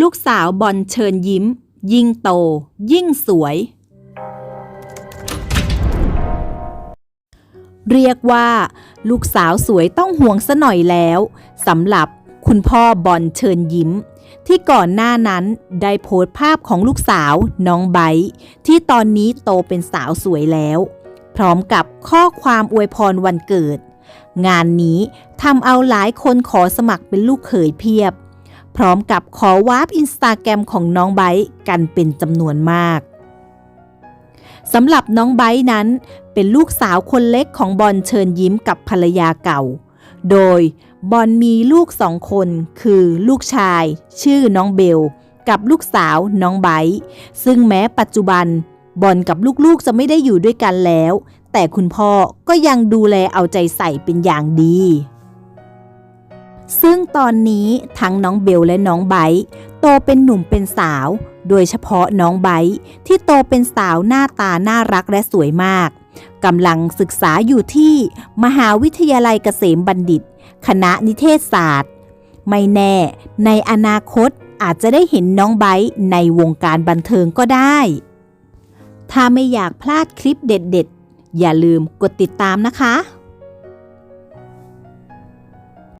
ลูกสาวบอลเชิญยิ้ม ยิ่งโต ยิ่งสวย เรียกว่า ลูกสาวสวยต้องห่วงซะหน่อยแล้วสำหรับคุณพ่อบอลเชิญยิ้ม ที่ก่อนหน้านั้นได้โพสต์ภาพของลูกสาวน้องไบร์ที่ตอนนี้โตเป็นสาวสวยแล้ว พร้อมกับข้อความอวยพรวันเกิด งานนี้ทำเอาหลายคนขอสมัครเป็นลูกเขยเพียบ พร้อมกับขอวาร์ปอินสตาแกรมของน้องไบร์กันเป็นจำนวนมากสำหรับน้องไบร์นั้น เป็นลูกสาวคนเล็กของบอลเชิญยิ้มกับภรรยาเก่า โดยบอลมีลูกสองคนคือลูกชาย ชื่อน้องเบล กับลูกสาวน้องไบร์ซึ่งแม้ปัจจุบันบอลกับลูกๆจะไม่ได้อยู่ด้วยกันแล้ว แต่คุณพ่อก็ยังดูแลเอาใจใส่เป็นอย่างดี ซึ่งตอนนี้ทั้งน้องเบลและน้องไบร์โตเป็นหนุ่มเป็นสาว โดยเฉพาะน้องไบร์ที่โตเป็นสาวหน้าตาน่ารักและสวยมากกำลังศึกษาอยู่ที่มหาวิทยาลัยเกษมบัณฑิต คณะนิเทศศาสตร์ ไม่แน่ในอนาคตอาจจะได้เห็นน้องไบร์ในวงการบันเทิงก็ได้ ถ้าไม่อยากพลาดคลิปเด็ดๆ อย่าลืมกดติดตามนะคะ